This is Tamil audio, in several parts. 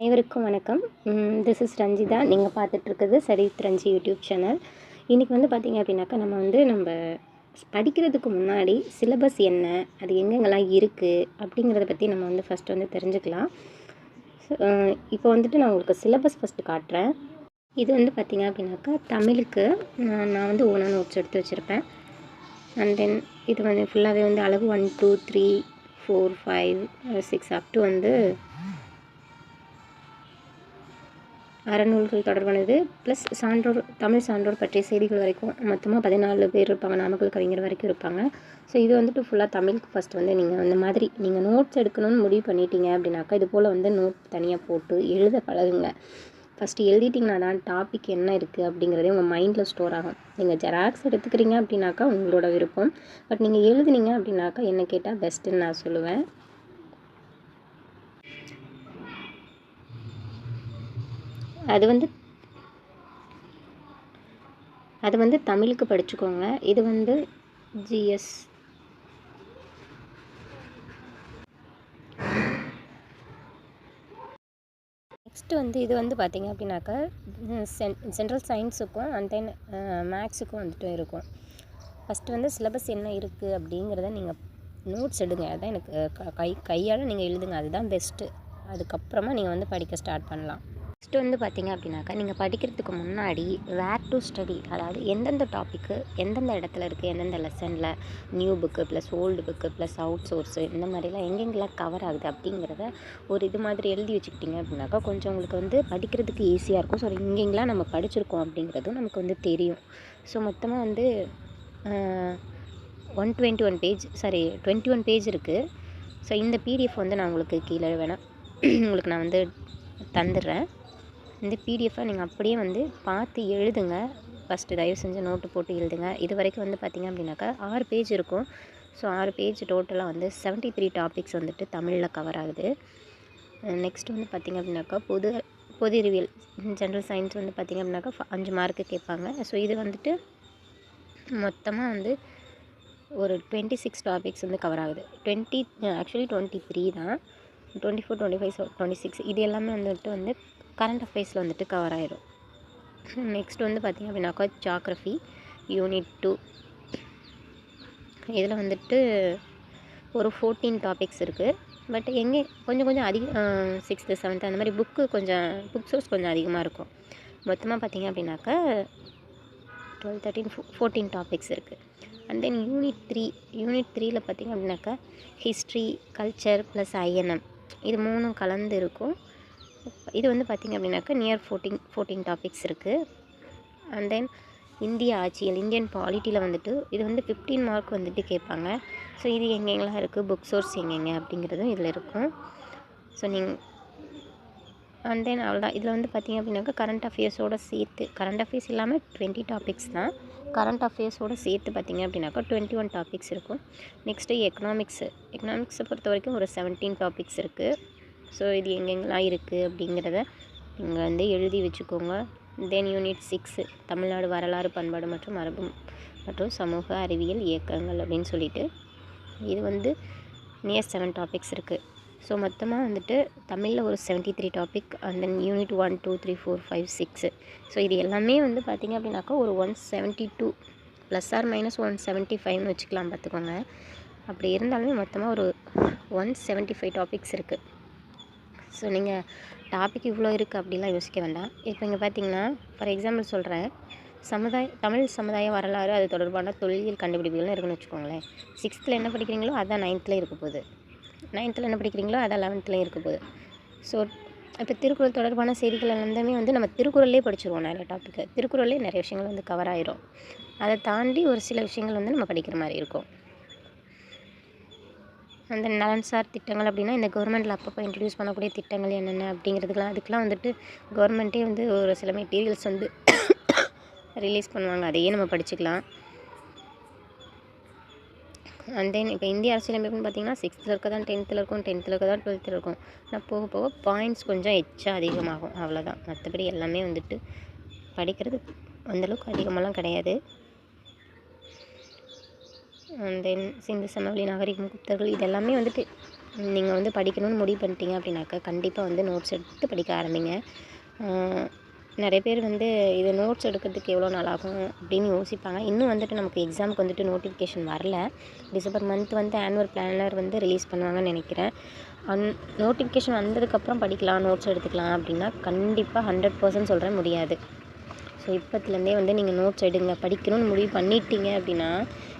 அனைவருக்கும் வணக்கம். This is Ranjitha. நீங்கள் பார்த்துட்ருக்குது சரித் ரஞ்சி யூடியூப் சேனல். இன்றைக்கி வந்து பார்த்திங்க அப்படின்னாக்கா நம்ம வந்து நம்ம படிக்கிறதுக்கு முன்னாடி சிலபஸ் என்ன அது எங்கெங்கெல்லாம் இருக்குது அப்படிங்கிறத பற்றி நம்ம வந்து ஃபஸ்ட்டு வந்து தெரிஞ்சுக்கலாம். இப்போ வந்துட்டு நான் உங்களுக்கு சிலபஸ் ஃபஸ்ட்டு காட்டுறேன். இது வந்து பார்த்திங்க அப்படின்னாக்கா தமிழுக்கு நான் நான் வந்து ஓனாக நோட்ஸ் எடுத்து வச்சுருப்பேன். அண்ட் தென் இது வந்து ஃபுல்லாகவே வந்து அளவு one two three four five six up to வந்து அறநூல்கள் தொடர்பானது ப்ளஸ் சான்றோர் தமிழ் சான்றோர் பற்றிய செய்திகள் வரைக்கும் மொத்தமாக பதினாலு பேர் இருப்பாங்க நாமக்கல் கவிஞர் வரைக்கும் இருப்பாங்க. ஸோ இது வந்துட்டு ஃபுல்லாக தமிழுக்கு ஃபஸ்ட் வந்து நீங்கள் அந்த மாதிரி நீங்கள் நோட்ஸ் எடுக்கணும்னு முடிவு பண்ணிட்டீங்க அப்படின்னாக்கா இது போல் வந்து நோட் தனியாக போட்டு எழுத பழகுங்க. ஃபஸ்ட்டு எழுதிட்டிங்கன்னா தான் டாபிக் என்ன இருக்குது அப்படிங்கிறதே உங்கள் மைண்டில் ஸ்டோர் ஆகும். நீங்கள் ஜெராக்ஸ் எடுத்துக்கிறீங்க அப்படின்னாக்கா உங்களோட விருப்பம். பட் நீங்கள் எழுதுனீங்க அப்படின்னாக்கா என்ன கேட்டால் பெஸ்ட்டுன்னு நான் சொல்லுவேன். அது வந்து அது வந்து தமிழுக்கு படிச்சுக்கோங்க. இது வந்து ஜிஎஸ் நெக்ஸ்ட்டு வந்து இது வந்து பார்த்திங்க அப்படின்னாக்கா சென் ஜென்ரல் சயின்ஸுக்கும் அண்ட் தென் மேக்ஸுக்கும் வந்துட்டு இருக்கும். ஃபஸ்ட்டு வந்து சிலபஸ் என்ன இருக்குது அப்படிங்கிறத நீங்கள் நோட்ஸ் எடுங்க. அதுதான் எனக்கு கை கையால் நீங்கள் எழுதுங்க. அதுதான் பெஸ்ட்டு அதுக்கப்புறமா நீங்கள் வந்து படிக்க ஸ்டார்ட் பண்ணலாம். நெக்ஸ்ட் வந்து பார்த்திங்க அப்படின்னாக்கா நீங்கள் படிக்கிறதுக்கு முன்னாடி வேர் டு ஸ்டடி அதாவது எந்தெந்த டாப்பிக்கு எந்தெந்த இடத்துல இருக்குது எந்தெந்த லெசனில் new book plus old book plus outsource இந்த மாதிரிலாம் எங்கெங்கெல்லாம் கவர் ஆகுது அப்படிங்கிறத ஒரு இது மாதிரி எழுதி வச்சுக்கிட்டிங்க அப்படின்னாக்கா கொஞ்சம் உங்களுக்கு வந்து படிக்கிறதுக்கு ஈஸியாக இருக்கும். ஸோ எங்கெங்கெல்லாம் நம்ம படிச்சிருக்கோம் அப்படிங்கிறதும் நமக்கு வந்து தெரியும். ஸோ மொத்தமாக வந்து one twenty one page sorry twenty one page இருக்குது ஸோ இந்த பிடிஎஃப் வந்து நான் உங்களுக்கு கீழே வேணால் உங்களுக்கு நான் வந்து தந்துடுறேன். இந்த பிடிஎஃபை நீங்கள் அப்படியே வந்து பார்த்து எழுதுங்க. ஃபஸ்ட்டு தயவு செஞ்சு நோட்டு போட்டு எழுதுங்க. இது வரைக்கும் வந்து பார்த்திங்க அப்படின்னாக்கா ஆறு பேஜ் இருக்கும். ஸோ ஆறு பேஜ் டோட்டலாக வந்து செவன்ட்டி த்ரீ டாபிக்ஸ் வந்துட்டு தமிழில் கவர் ஆகுது. நெக்ஸ்ட் வந்து பார்த்திங்க அப்படின்னாக்கா பொது பொது அறிவியல் ஜென்ரல் சயின்ஸ் வந்து பார்த்திங்க அப்படின்னாக்கா அஞ்சு மார்க்கு கேட்பாங்க. ஸோ இது வந்துட்டு மொத்தமாக வந்து ஒரு டுவெண்ட்டி சிக்ஸ் டாபிக்ஸ் வந்து கவர் ஆகுது. டுவெண்ட்டி ஆக்சுவலி டுவெண்ட்டி த்ரீ தான். Twenty four twenty five twenty six இது எல்லாமே வந்துட்டு வந்து கரண்ட் அஃபேர்ஸில் வந்துட்டு கவர் ஆயிடும் நெக்ஸ்ட் வந்து பார்த்திங்க அப்படின்னாக்கா ஜாக்ரஃபி யூனிட் டூ இதில் வந்துட்டு ஒரு ஃபோர்டீன் டாபிக்ஸ் இருக்குது பட் எங்கே கொஞ்சம் கொஞ்சம் அதிக சிக்ஸ்த்து செவன்த்து அந்த மாதிரி புக்கு கொஞ்சம் புக் சோர்ஸ் கொஞ்சம் அதிகமாக இருக்கும். மொத்தமாக பார்த்திங்க அப்படின்னாக்கா twelve thirteen four fourteen topics இருக்குது and then unit three unit த்ரீயில் பார்த்திங்க அப்படின்னாக்கா ஹிஸ்ட்ரி கல்ச்சர் ப்ளஸ் ஐஎன்எம் இது மூணும் கலந்து இருக்கும். இது வந்து பார்த்திங்க அப்படின்னாக்கா நியர் ஃபோர்டீன் ஃபோர்டீன் டாபிக்ஸ் இருக்குது அண்ட் தென் இந்திய ஆட்சியல் இந்தியன் பாலிட்டியில் வந்துட்டு இது வந்து ஃபிஃப்டீன் மார்க் வந்துட்டு கேட்பாங்க. ஸோ இது எங்கெங்கெல்லாம் இருக்குது புக் சோர்ஸ் எங்கெங்க அப்படிங்கிறதும் இதில் இருக்கும். ஸோ நீங்கள் அண்ட் தென் அவ்வளோதான் இதில் வந்து பார்த்திங்க அப்படின்னாக்கா கரண்ட் அஃபேர்ஸோடு சேர்த்து கரண்ட் அஃபேர்ஸ் இல்லாமல் டுவெண்ட்டி டாபிக்ஸ் தான். கரண்ட் அஃபேர்ஸோடு சேர்த்து பார்த்திங்க அப்படின்னாக்கா டுவெண்ட்டி ஒன் டாபிக்ஸ் இருக்கும். நெக்ஸ்ட்டு எக்கனாமிக்ஸு எக்கனாமிக்ஸை பொறுத்த வரைக்கும் ஒரு செவன்டீன் டாபிக்ஸ் இருக்குது ஸோ இது எங்கெங்கெல்லாம் இருக்குது அப்படிங்கிறத நீங்கள் வந்து எழுதி வச்சுக்கோங்க. தென் யூனிட் சிக்ஸு தமிழ்நாடு வரலாறு பண்பாடு மற்றும் மரபு மற்றும் சமூக அறிவியல் இயக்கங்கள் அப்படின்னு சொல்லிட்டு இது வந்து நியர் செவன் டாபிக்ஸ் இருக்குது ஸோ மொத்தமாக வந்துட்டு தமிழில் ஒரு seventy three topic and then unit one two three four five six so இது எல்லாமே வந்து பார்த்திங்க அப்படின்னாக்கா ஒரு one seventy two plus or minus one seventy ஃபைவ்னு வச்சுக்கலாம் பார்த்துக்கோங்க அப்படி இருந்தாலுமே மொத்தமாக ஒரு ஒன் செவன்ட்டி ஃபைவ் டாபிக்ஸ் இருக்குது ஸோ நீங்கள் டாபிக் இவ்வளோ இருக்குது அப்படிலாம் யோசிக்க வேண்டாம். இப்போ இங்கே பார்த்தீங்கன்னா ஃபார் எக்ஸாம்பிள் சொல்கிறேன் சமுதாய தமிழ் சமுதாய வரலாறு அது தொடர்பான தொழில் கண்டுபிடிப்புகள்னு இருக்குன்னு வச்சுக்கோங்களேன். சிக்ஸ்த்தில் என்ன படிக்கிறீங்களோ அதான் நைன்த்தில் இருக்க போகுது. நைன்த்தில் என்ன படிக்கிறீங்களோ அதான் லெவன்த்துலேயும் இருக்க போகுது. ஸோ இப்போ திருக்குறள் தொடர்பான செய்திகள் எல்லாமே வந்து நம்ம திருக்குறள்லே படிச்சிருவோம் நிறைய டாப்பிக்கு திருக்குறள்லேயே நிறைய விஷயங்கள் வந்து கவர் ஆயிரும். அதை தாண்டி ஒரு சில விஷயங்கள் வந்து நம்ம படிக்கிற மாதிரி இருக்கும். அந்த நலன்சார் திட்டங்கள் அப்படின்னா இந்த கவர்மெண்ட்டில் அப்பப்போ இன்ட்ரடியூஸ் பண்ணக்கூடிய திட்டங்கள் என்னென்ன அப்படிங்கிறதுக்கெலாம் அதுக்கெலாம் வந்துட்டு கவர்மெண்ட்டே வந்து ஒரு சில மெட்டீரியல்ஸ் வந்து ரிலீஸ் பண்ணுவாங்க. அதையே நம்ம படிச்சுக்கலாம். அண்ட் தென் இப்போ இந்திய அரசியலமைப்புன்னு பார்த்தீங்கன்னா சிக்ஸ்த்தில் இருக்க தான் டென்த்தில் இருக்கும் டென்த்தில் இருக்க தான் டுவெல்த்தில் இருக்கும். ஆனால் போக போக பாயிண்ட்ஸ் கொஞ்சம் எச்சா அதிகமாகும். அவ்வளோதான் மற்றபடி எல்லாமே வந்துட்டு படிக்கிறது அந்தளவுக்கு அதிகமாகலாம் கிடையாது. தென் சிந்து சமவெளி நாகரிகம் குப்தர்கள் இதெல்லாமே வந்துட்டு நீங்கள் வந்து படிக்கணும்னு முடிவு பண்ணிட்டீங்க அப்படின்னாக்கா கண்டிப்பாக வந்து நோட்ஸ் எடுத்து படிக்க ஆரம்பிங்க. நிறைய பேர் வந்து இது நோட்ஸ் எடுக்கிறதுக்கு எவ்வளோ நாள் ஆகும் அப்படின்னு யோசிப்பாங்க. இன்னும் வந்துட்டு நமக்கு எக்ஸாமுக்கு வந்துட்டு நோட்டிஃபிகேஷன் வரல. டிசம்பர் மந்த் வந்து ஆனுவல் பிளானர் வந்து ரிலீஸ் பண்ணுவாங்கன்னு நினைக்கிறேன். அந் நோட்டிஃபிகேஷன் வந்ததுக்கப்புறம் படிக்கலாம் நோட்ஸ் எடுத்துக்கலாம் அப்படின்னா கண்டிப்பாக ஹண்ட்ரட் பர்சன்ட் சொல்கிறேன் முடியாது. ஸோ இப்போத்துலேருந்தே வந்து நீங்கள் நோட்ஸ் எடுங்க படிக்கணும்னு முடிவு பண்ணிட்டீங்க அப்படின்னா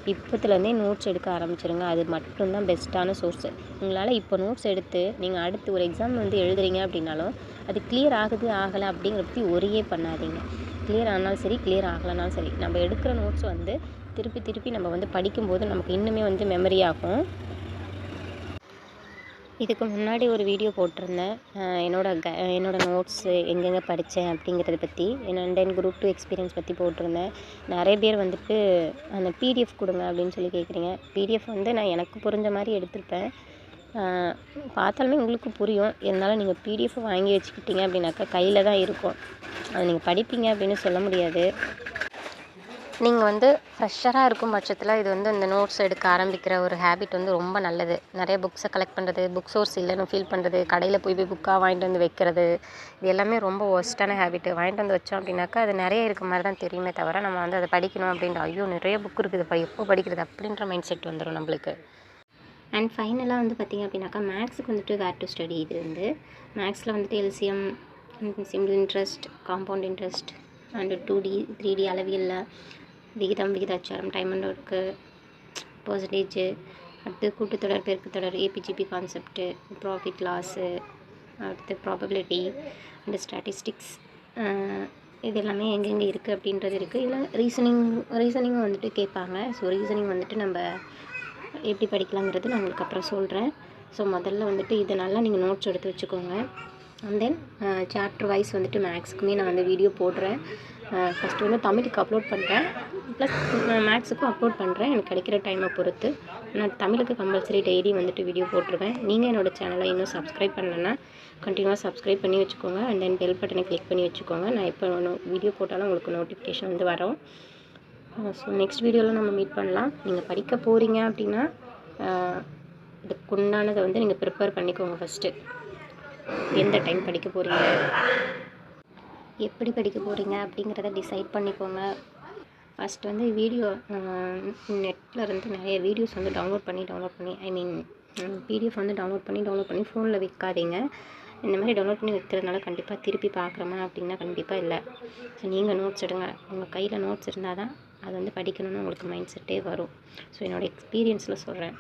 இப்போத்துலேருந்தே நோட்ஸ் எடுக்க ஆரம்பிச்சிருங்க. அது மட்டும்தான் பெஸ்ட்டான சோர்ஸு உங்களால் இப்போ நோட்ஸ் எடுத்து நீங்கள் அடுத்து ஒரு எக்ஸாம் வந்து எழுதுறீங்க அப்படின்னாலும் அது கிளியர் ஆகுது ஆகலை அப்படிங்கிற பற்றி ஒரே பண்ணாதீங்க. கிளியர் ஆனாலும் சரி கிளியர் ஆகலைனாலும் சரி. நம்ம எடுக்கிற நோட்ஸ் வந்து திருப்பி திருப்பி நம்ம வந்து படிக்கும்போது நமக்கு இன்னுமே வந்து மெமரி ஆகும். இதுக்கு முன்னாடி ஒரு வீடியோ போட்டிருந்தேன். என்னோடய க என்னோடய நோட்ஸு எங்கெங்கே படித்தேன் அப்படிங்கிறத பற்றி and then group two experience பற்றி போட்டிருந்தேன். நிறைய பேர் வந்துட்டு அந்த பிடிஎஃப் கொடுங்க அப்படின்னு சொல்லி கேட்குறீங்க பிடிஎஃப் வந்து நான் எனக்கு புரிஞ்ச மாதிரி எடுத்திருப்பேன். பார்த்தாலுமே உங்களுக்கு புரியும். இருந்தாலும் நீங்கள் பிடிஎஃப் வாங்கி வச்சுக்கிட்டீங்க அப்படின்னாக்கா கையில் தான் இருக்கும். அது நீங்கள் படிப்பீங்க அப்படின்னு சொல்ல முடியாது. நீங்கள் வந்து ஃப்ரெஷராக இருக்கும் பட்சத்தில் இது வந்து இந்த நோட்ஸ் எடுக்க ஆரம்பிக்கிற ஒரு ஹேபிட் வந்து ரொம்ப நல்லது. நிறைய புக்ஸை கலெக்ட் பண்ணுறது புக் சோர்ஸ் இல்லைன்னு ஃபீல் பண்ணுறது கடையில் போய் போய் புக்காக வாங்கிட்டு வந்து வைக்கிறது இது எல்லாமே ரொம்ப ஒஸ்ட்டான ஹேபிட்டு வாங்கிட்டு வந்து வச்சோம் அப்படின்னாக்கா அது நிறைய இருக்க மாதிரி தான் தெரியுமே தவிர நம்ம வந்து அதை படிக்கணும் அப்படின்ற ஐயோ நிறைய புக் இருக்குதுப்பா எப்போ படிக்கிறது அப்படின்ற மைண்ட் செட் வந்துடும் நம்மளுக்கு. அண்ட் ஃபைனலாக வந்து பார்த்திங்க அப்படின்னாக்கா மேக்ஸுக்கு வந்துட்டு வேர் டு ஸ்டடி இது வந்து. மேக்ஸில் வந்துட்டு LCM simple interest compound interest and two D three D அளவியலில் விகிதம் விகிதாச்சாரம் டைம் அண்ட் ஒர்க்கு பர்சன்டேஜு அடுத்து கூட்டுத்தொடர் பெருக்குத்தொடர் AP GP concept profit loss அடுத்து ப்ராபபிலிட்டி அண்டு ஸ்டாட்டிஸ்டிக்ஸ் இது எல்லாமே எங்கெங்கே இருக்குது அப்படின்றது இருக்குது இதில் ரீசனிங் ரீசனிங் வந்துட்டு கேட்பாங்க. ஸோ ரீசனிங் வந்துட்டு நம்ம எப்படி படிக்கலாங்கிறது நான் உங்களுக்கு அப்புறம் சொல்கிறேன் ஸோ முதல்ல வந்துட்டு இதை நல்லா நீங்கள் நோட்ஸ் எடுத்து வச்சுக்கோங்க. அண்ட் தென் சாப்டர் வைஸ் வந்துட்டு மேக்ஸுக்குமே நான் வந்து வீடியோ போடுறேன். ஃபஸ்ட்டு வந்து தமிழுக்கு அப்லோட் பண்ணுறேன் ப்ளஸ் மேக்ஸுக்கும் அப்லோட் பண்ணுறேன் எனக்கு கிடைக்கிற டைமை பொறுத்து. நான் தமிழுக்கு கம்பல்சரி டெய்லி வந்துட்டு வீடியோ போட்டிருவேன். நீங்கள் என்னோடய சேனலை இன்னும் சப்ஸ்கிரைப் பண்ணலன்னா கண்டினியூவாக சப்ஸ்கிரைப் பண்ணி வச்சுக்கோங்க. அண்ட் தென் பெல் பட்டனை கிளிக் பண்ணி வச்சுக்கோங்க. நான் எப்போ வீடியோ போட்டாலும் உங்களுக்கு நோட்டிஃபிகேஷன் வந்து வரும். ஸோ நெக்ஸ்ட் வீடியோவில் நம்ம மீட் பண்ணலாம். நீங்கள் படிக்க போகிறீங்க அப்படின்னா ஆஹ் இதுக்கு உண்டானதை வந்து நீங்கள் ப்ரிப்பேர் பண்ணிக்கோங்க ஃபஸ்ட்டு எந்த டைம் படிக்க போகிறீங்க எப்படி படிக்க போகிறீங்க அப்படிங்கிறத டிசைட் பண்ணிக்கோங்க. ஃபஸ்ட் வந்து வீடியோ நெட்டில் இருந்து நிறைய வீடியோஸ் வந்து டவுன்லோட் பண்ணி டவுன்லோட் பண்ணி ஐ மீன் பிடிஎஃப் வந்து டவுன்லோட் பண்ணி டவுன்லோட் பண்ணி ஃபோனில் வைக்காதீங்க. இந்த மாதிரி டவுன்லோட் பண்ணி வைக்கிறதுனால கண்டிப்பாக திருப்பி பார்க்குறோமா அப்படின்னா கண்டிப்பாக இல்லை. ஸோ நீங்கள் நோட்ஸ் எடுங்க. உங்கள் கையில் நோட்ஸ் இருந்தால் தான் அது வந்து படிக்கணும்னு உங்களுக்கு மைண்ட் செட்டே வரும். ஸோ என்னோடய எக்ஸ்பீரியன்ஸில் சொல்கிறேன்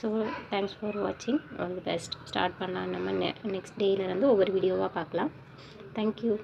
ஸோ தேங்க்ஸ் ஃபார் வாட்சிங் ஆல் தி பெஸ்ட் ஸ்டார்ட் பண்ணலாம் நம்ம நெ நெக்ஸ்ட் டேலேருந்து ஒவ்வொரு வீடியோவாக பார்க்கலாம். தேங்க்யூ